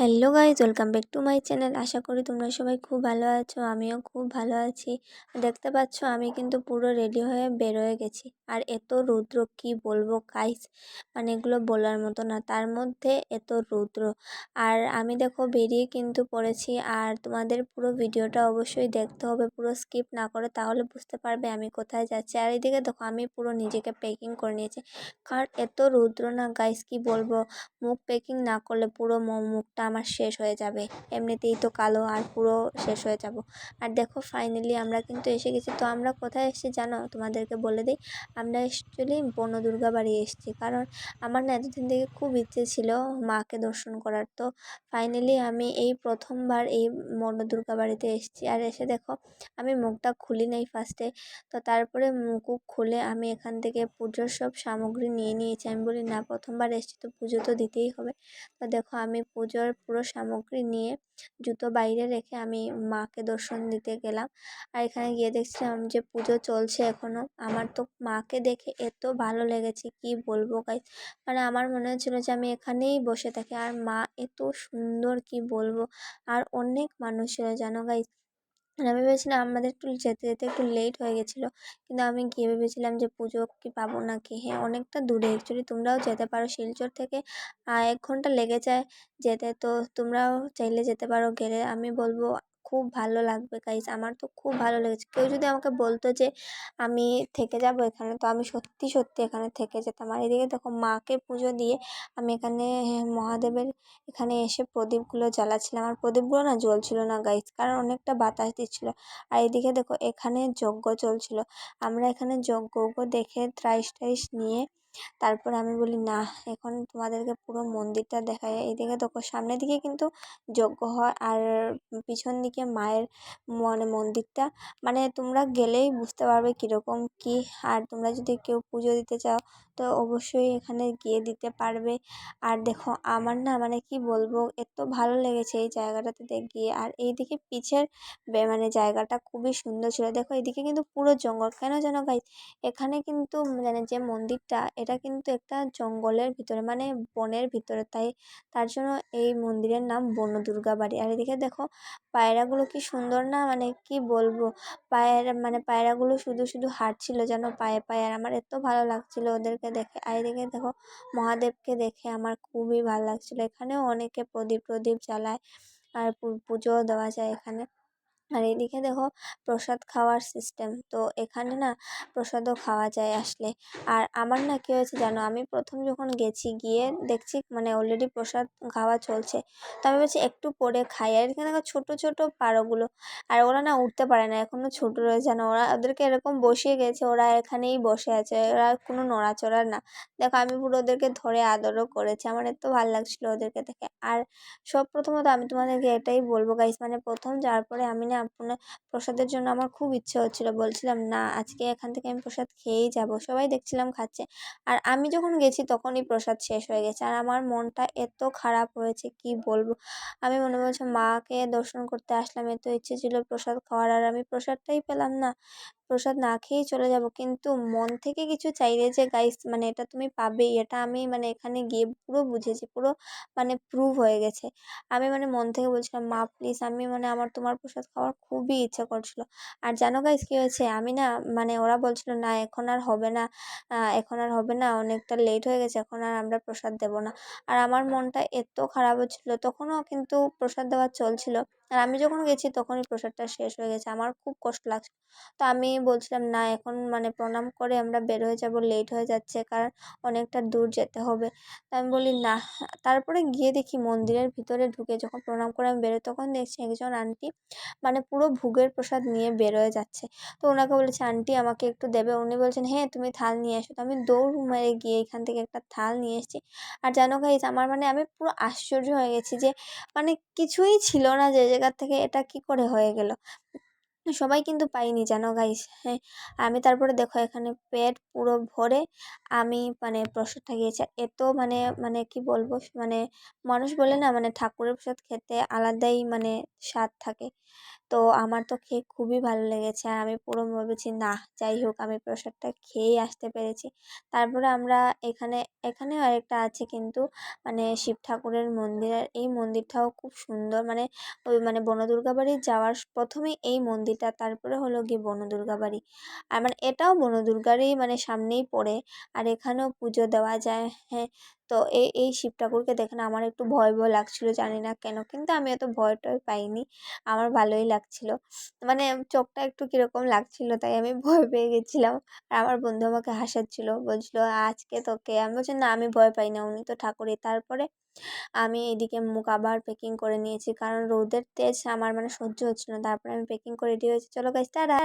Hello guys welcome back to my channel আশা করি তোমরা সবাই খুব ভালো আছো, আমিও খুব ভালো আছি। দেখতে পাচ্ছ, আমি কিন্তু পুরো রেডি হয়ে বেরোয় গেছি। আর এত রৌদ্র, কি বলব গাইজ মানে এগুলো বলার মতো না, তার মধ্যে এত রৌদ্র। আর আমি দেখো বেরিয়ে কিন্তু পড়েছি, আর তোমাদের পুরো ভিডিওটা অবশ্যই দেখতে হবে, পুরো স্কিপ না করে তাহলে বুঝতে পারবে আমি কোথায় যাচ্ছি। আর এদিকে দেখো, আমি পুরো নিজেকে প্যাকিং করে নিয়েছি। কারণ এত রৌদ্র না গাইজ কি বলব? মুখ প্যাকিং না করলে পুরো মুখটা আমার শেষ হয়ে যাবে। এমনিতেই তো কালো আর পুরো শেষ হয়ে যাব। আর দেখো ফাইনালি আমরা কিন্তু এসে গেছি। তো আমরা কোথায় এসেছি জানো? তোমাদেরকে বলে দিই, আমরা অ্যাকচুয়ালি বন দুর্গা বাড়ি এসেছি। কারণ আমার না এতদিন থেকে খুব ইচ্ছে ছিল মাকে দর্শন করার। তো ফাইনালি আমি এই প্রথমবার এই বন দুর্গা বাড়িতে এসেছি। আর এসে দেখো, আমি মুখটা খুলি নাই ফার্স্টে তো তারপরে মুখ খুলে আমি এখান থেকে পুজোর সব সামগ্রী নিয়ে নিয়েছি। আমি বলি, না, প্রথমবার এসেছি তো পুজো তো দিতেই হবে। তো দেখো, আমি পুজোর পুরো সামগ্রী নিয়ে জুতো বাইরে রেখে আমি মাকে দর্শন দিতে গেলাম। আর এখানে গিয়ে দেখছিলাম যে পুজো চলছে এখনও আমার তো মাকে দেখে এত ভালো লেগেছে, কি বলব গাইজ মানে আমার মনে হচ্ছিল যে আমি এখানেই বসে থাকি। আর মা এত সুন্দর, কি বলব? আর অনেক মানুষ ছিল, জানো গাইজ আর আমি ভেবেছিলাম আমাদের একটু যেতে যেতে একটু লেট হয়ে গেছিল। কিন্তু আমি গিয়ে ভেবেছিলাম যে পুজো কি পাবো না কি হ্যাঁ অনেকটা দূরে অ্যাকচুয়ালি তোমরাও যেতে পারো। শিলচর থেকে এক ঘণ্টা লেগে যায় যেতে। তো তোমরাও চাইলে যেতে পারো গেলে। আমি বলব খুব ভালো লাগবে গাইজ আমার তো খুব ভালো লেগেছে। কেউ যদি আমাকে বলতো যে, আমি থেকে যাব এখানে, তো আমি সত্যি সত্যি এখানে থেকে যেতাম। আর এদিকে দেখো, মাকে পুজো দিয়ে আমি এখানে মহাদেবের এখানে এসে প্রদীপগুলো জ্বালাচ্ছিলাম। আর প্রদীপগুলো না জ্বলছিল না গাইজ কারণ অনেকটা বাতাস দিচ্ছিল। আর এদিকে দেখো, এখানে যজ্ঞ চলছিল। আমরা এখানে যজ্ঞ দেখে ত্রাইস টাইস নিয়ে তারপর আমি বলি, না, এখন তোমাদেরকে পুরো মন্দিরটা দেখাই। এইদিকে দেখো, সামনের দিকে কিন্তু যজ্ঞ হয় আর পিছন দিকে মায়ের মানে মন্দিরটা। মানে তোমরা গেলেই বুঝতে পারবে কীরকম কী। আর তোমরা যদি কেউ পুজো দিতে চাও, তো অবশ্যই এখানে গিয়ে দিতে পারবে। আর দেখো, আমার না মানে কি বলব, এত ভালো লেগেছে এই জায়গাটাতে গিয়ে। আর এইদিকে পিছের মানে জায়গাটা খুবই সুন্দর ছিল। দেখো, এদিকে কিন্তু পুরো জঙ্গল। কেন যেন গাইজ এখানে কিন্তু মানে যে মন্দিরটা এটা কিন্তু একটা জঙ্গলের ভিতরে মানে বনের ভিতরে। তাই তার জন্য এই মন্দিরের নাম বনদুর্গা বাড়ি। আর এদিকে দেখো, পায়রাগুলো কি সুন্দর না মানে কি বলব? পায়রা মানে পায়রাগুলো শুধু শুধু হাঁটছিল যেন পায়ে পায়ে। আর আমার এত ভালো লাগছিল ওদেরকে দেখে। আর এদিকে দেখো, মহাদেবকে দেখে আমার খুবই ভালো লাগছিল। এখানেও অনেকে প্রদীপ প্রদীপ জ্বালায় আর পুজোও দেওয়া যায় এখানে। আর এদিকে দেখো প্রসাদ খাওয়ার সিস্টেম তো এখানে না প্রসাদও খাওয়া যায় আসলে। আর আমার না কী হয়েছে জানো, আমি প্রথম যখন গেছি গিয়ে দেখছি মানে অলরেডি প্রসাদ খাওয়া চলছে, তো আমি বলছি একটু পরে খাই। আর এখানে দেখো ছোটো ছোটো পারোগুলো, আর ওরা না উঠতে পারে না এখনও ছোটো রয়েছে না ওরা ওদেরকে এরকম বসিয়ে গেছে, ওরা এখানেই বসে আছে, ওরা কোনো নড়াচড়া না। দেখো আমি পুরো ওদেরকে ধরে আদরও করেছি, আমার এত ভালো লাগছিল ওদেরকে দেখে। আর সব প্রথমত আমি তোমাদেরকে এটাই বলব গাইস মানে প্রথম যাওয়ার পরে আমি না আপনার প্রসাদের জন্য আমার খুব ইচ্ছে হচ্ছিল। বলছিলাম, না, আজকে এখান থেকে আমি প্রসাদ খেয়েই যাব। সবাই দেখছিলাম খাচ্ছে। আর আমি যখন গেছি তখনই প্রসাদ শেষ হয়ে গেছে। আর আমার মনটা এত খারাপ হয়েছে, কি বলব? আমি মনে বলছি মাকে দর্শন করতে আসলাম, এত ইচ্ছে ছিল প্রসাদ খাওয়ার, আর আমি প্রসাদটাই পেলাম না। প্রসাদ না খেয়েই চলে যাব। কিন্তু মন থেকে কিছু চাইলে যে, গাইস মানে এটা তুমি পাবেই। এটা আমি মানে এখানে গিয়ে পুরো বুঝেছি, পুরো মানে প্রুভ হয়ে গেছে। আমি মানে মন থেকে বলছিলাম, মা প্লিজ আমি মানে আমার তোমার প্রসাদ খাওয়ার খুবই ইচ্ছা করছিল। আর জানো গাইস কী হয়েছে? আমি না মানে ওরা বলছিল, না, এখন আর হবে না। এখন আর হবে না, অনেকটা লেট হয়ে গেছে, এখন আর আমরা প্রসাদ দেবো না। আর আমার মনটা এত খারাপ হচ্ছিল, তখনও কিন্তু প্রসাদ দেওয়া চলছিল। আর আমি যখন গেছি তখনই প্রসাদটা শেষ হয়ে গেছে। আমার খুব কষ্ট লাগছে। তো আমি বলছিলাম, না, এখন মানে প্রণাম করে আমরা বের হয়ে যাব, লেট হয়ে যাচ্ছে, কারণ অনেকটা দূর যেতে হবে। তো আমি বলি, না। তারপরে গিয়ে দেখি মন্দিরের ভিতরে ঢুকে যখন প্রণাম করে আমি বেরোই, তখন দেখছি একজন আন্টি মানে পুরো ভোগের প্রসাদ নিয়ে বেরোয় যাচ্ছে। তো ওনাকে বলেছে, আন্টি, আমাকে একটু দেবে? উনি বলছেন হ্যাঁ তুমি থাল নিয়ে এসো। তো আমি দৌড় মেরে গিয়ে এখান থেকে একটা থাল নিয়ে এসেছি। আর জানো গাইজ আমার মানে আমি পুরো আশ্চর্য হয়ে গেছি যে মানে কিছুই ছিল না যে জায়গার থেকে এটা কি করে হয়ে গেল? সবাই কিন্তু পাইনি, জানো গাইস হ্যাঁ আমি তারপরে দেখো এখানে পেট পুরো ভরে আমি মানে প্রসাদটা গিয়েছি এত মানে মানে কি বলব মানে মানুষ বলে না মানে ঠাকুরের প্রসাদ খেতে আলাদাই মানে স্বাদ থাকে। তো আমার তো খেয়ে খুবই ভালো লেগেছে। আর আমি পুরো ভেবেছি, না, যাই হোক, আমি প্রসাদটা খেয়েই আসতে পেরেছি। তারপরে আমরা এখানে, এখানেও আরেকটা আছে কিন্তু মানে শিব ঠাকুরের মন্দির। আর এই মন্দিরটাও খুব সুন্দর। মানে ওই মানে বনদুর্গা বাড়ি যাওয়ার প্রথমেই এই মন্দিরটা, তারপরে হলো গিয়ে বনদুর্গা বাড়ি। আর মানে এটাও বনদুর্গারই মানে সামনেই পড়ে। আর এখানেও পুজো দেওয়া যায়। হ্যাঁ তো এই এই শিব ঠাকুরকে দেখে না আমার একটু ভয় ভয় লাগছিল, জানি না কেন। কিন্তু আমি এত ভয়, টয় পাইনি। আমার ভালোই লাগছিল। মানে চোখটা একটু কীরকম লাগছিল, তাই আমি ভয় পেয়ে গেছিলাম। আর আমার বন্ধু আমাকে হাসাচ্ছিলো, বলছিলো, আজকে তোকে। আমি বলছি, না, আমি ভয় পাই না, উনি তো ঠাকুরই। তারপরে আমি এদিকে মুখ আবার প্যাকিং করে নিয়েছি, কারণ রোদের তেজ আমার মানে সহ্য হচ্ছিল তারপরে আমি প্যাকিং করে রেডি হয়েছি চলো গাইস টাটা।